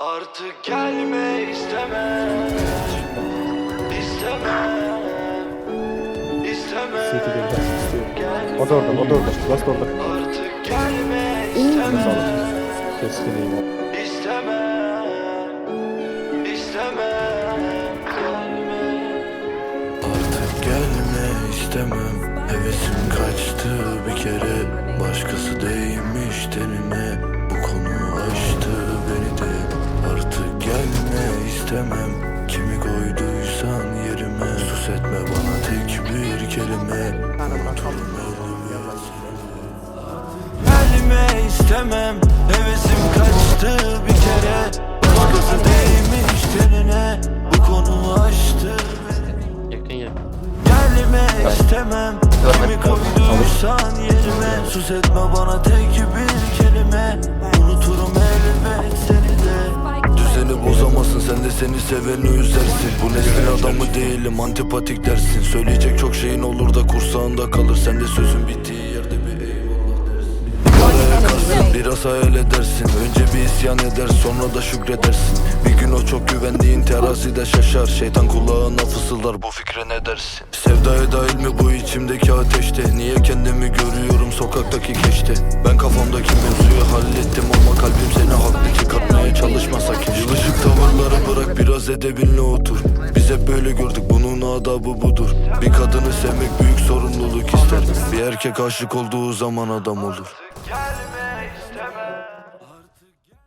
Artık gelme isteme İsteme İsteme City geldi. O da orada, o da orada. Last orada. Artık gelme isteme Keskin iyi. İsteme İsteme Gelme Artık gelme istemem Hevesim kaçtı bir kere Başkası değmiş tenine Bu konu aştı istemem Kimi koyduysan yerime. Sus etme bana tek bir kelime. Unuturum elimi Gelme istemem. Hevesim kaçtı bir kere. Başkası değmiş tenine. Bu konu beni Yakın istemem. Kimi koyduysan yerime. Sus etme bana tek bir kelime. Unuturum elbet seni seveni üzersin. Bu neslin adamı değilim antipatik dersin. Söyleyecek çok şeyin olur da kursağında kalır. Sen de sözün bittiği yerde bir eyvallah dersin. Kalsın biraz hayal edersin. Önce bir isyan eder sonra da şükredersin. Bir gün o çok güvendiğin terazide şaşar. Şeytan kulağına fısıldar bu fikre ne dersin? Sevdaya dahil mi bu içimdeki ateşte. Niye kendimi görüyorum sokaktaki keşte? Ben kafamdaki mevzuyu hallettim ama kalbim bırak biraz edebinle otur. Biz hep böyle gördük bunun adabı budur. Bir kadını sevmek büyük sorumluluk ister. Bir erkek aşık olduğu zaman adam olur. Gelme